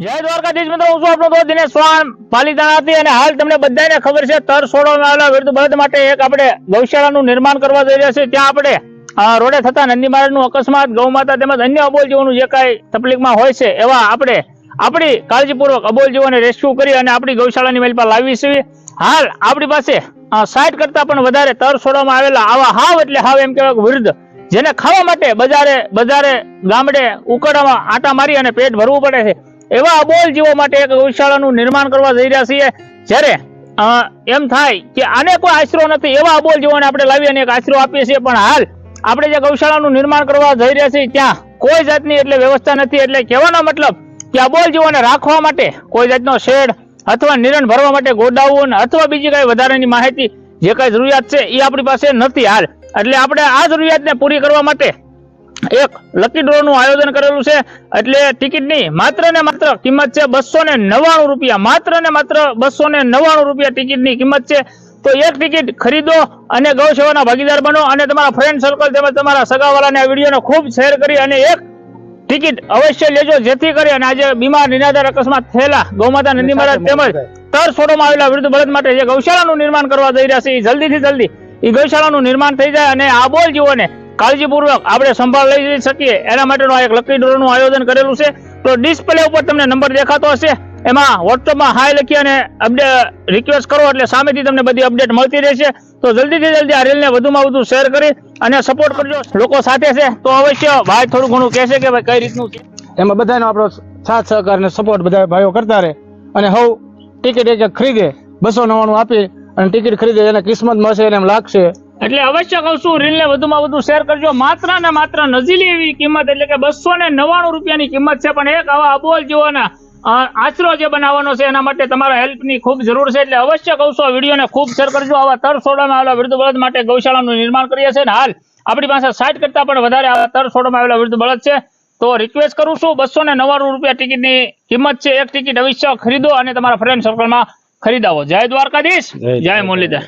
જય દ્વારકાધીશ મિત્રો, હું છું આપનો દોસ્ત દિનેશ ચૌહાણ પાલીતાણા હતી અને હાલ તમને બધાને ખબર છે, તર છોડવામાં આવેલા વિરુદ્ધ બળદ માટે એક આપણે ગૌશાળાનું નિર્માણ કરવા જઈ રહ્યા છે ત્યાં આપણે રોડે થતા નંદી મહારાજનું અકસ્માત ગૌ તેમજ અન્ય અબોલ જીવોનું જે કાંઈ તકલીફમાં હોય છે, એવા આપણે આપણી કાળજીપૂર્વક અબોલ જીવોને રેસ્ક્યુ કરી અને આપણી ગૌશાળાની મેલ પર લાવી છે હાલ આપણી પાસે સાઠ કરતા પણ વધારે તર છોડવામાં આવેલા આવા હાવ એટલે હાવ એમ કહેવાય વિરુદ્ધ, જેને ખાવા માટે બજારે બજારે ગામડે ઉકળામાં આટા મારી અને પેટ ભરવું પડે છે. એવા અબોલ જીવો માટે એક ગૌશાળાનું નિર્માણ કરવા જઈ રહ્યા છીએ. જ્યારે એમ થાય કે આને કોઈ આશરો નથી, એવા અબોલ જીવોને આપણે લાવી અને એક આશરો આપીએ છીએ. પણ હાલ, આપણે જે ગૌશાળાનું નિર્માણ કરવા જઈ રહ્યા છીએ, ત્યાં કોઈ જાતની એટલે વ્યવસ્થા નથી. એટલે કહેવાનો મતલબ કે અબોલ જીવોને રાખવા માટે કોઈ જાતનો શેડ અથવા નિરણ ભરવા માટે ગોડાઉન અથવા બીજી કઈ વધારાની માહિતી, જે કઈ જરૂરિયાત છે, એ આપણી પાસે નથી હાલ. એટલે આપણે આ જરૂરિયાતને પૂરી કરવા માટે એક લકી ડ્રો નું આયોજન કરેલું છે. એટલે ટિકિટની માત્ર ને માત્ર કિંમત છે બસો ને નવ્વાણું રૂપિયા. માત્ર ને માત્ર બસો ને નવ્વાણું રૂપિયા ટિકિટની કિંમત છે. તો એક ટિકિટ ખરીદો અને ગૌ સેવાના ભાગીદાર બનો અને તમારા ફ્રેન્ડ સર્કલ તેમજ તમારા સગાવાળાને આ વિડીયોને ખૂબ શેર કરી અને એક ટિકિટ અવશ્ય લેજો. જેથી કરી અને આજે બીમાર નિરાધાર અકસ્માત થયેલા ગૌમાતા નંદી મહારાજ તેમજ તર છોડવામાં આવેલા વિરુદ્ધ બળદ માટે જે ગૌશાળાનું નિર્માણ કરવા જઈ રહ્યા છે એ જલ્દીથી જલ્દી એ ગૌશાળાનું નિર્માણ થઈ જાય અને આ બોલ જીવોને કાળજીપૂર્વક આપણે સંભાળ લઈ શકીએ. એના માટેનું આ એક લકી ડ્રોનું આયોજન કરેલું છે. તો ડિસ્પ્લે ઉપર તમને નંબર દેખાતો હશે. એમાં વોટ્સઅપમાં હાય લખી અને અપડેટ રિક્વેસ્ટ કરો એટલે સામેથી તમને બધી અપડેટ મળતી રહેશે. તો જલ્દીથી જલ્દી આ રીલને વધુમાં વધુ શેર કરી અને સપોર્ટ કરજો લોકો સાથે છે. તો અવશ્ય ભાઈ થોડું ઘણું કહેશે કે ભાઈ કઈ રીતનું એમાં બધાનો આપણો સાથ સહકાર અને સપોર્ટ બધા ભાઈઓ કરતા રહે. અને હવ ટિકિટ એક ખરીદે. બસો નવ્વાણું આપી અને ટિકિટ ખરીદે. એને કિસ્મત મળશે એને એમ લાગશે. એટલે અવશ્ય કહું છું રીલને વધુમાં વધુ શેર કરજો. માત્ર ને માત્ર નજીલી એવી કિંમત એટલે કે બસો ને નવ્વાણું રૂપિયાની કિંમત છે પણ એક આવા અબોલ જીવોના આશરો જે બનાવવાનો છે એના માટે તમારા હેલ્પની ખૂબ જરૂર છે. એટલે અવશ્ય કહું છું આ વિડીયોને ખૂબ શેર કરજો. આવા તર સોડામાં આવેલા વૃદ્ધ બળદ માટે ગૌશાળાનું નિર્માણ કરીએ છીએ. ને હાલ આપણી પાસે સાઠ કરતા પણ વધારે આવા તર સોડામાં આવેલા વૃદ્ધ બળદ છે. તો રિક્વેસ્ટ કરું છું બસો ને નવ્વાણું રૂપિયા ટિકિટની કિંમત છે. એક ટિકિટ અવશ્ય ખરીદો અને તમારા ફ્રેન્ડ સર્કલમાં ખરીદાવો. જય દ્વારકાધીશ. જય મુરલીધર.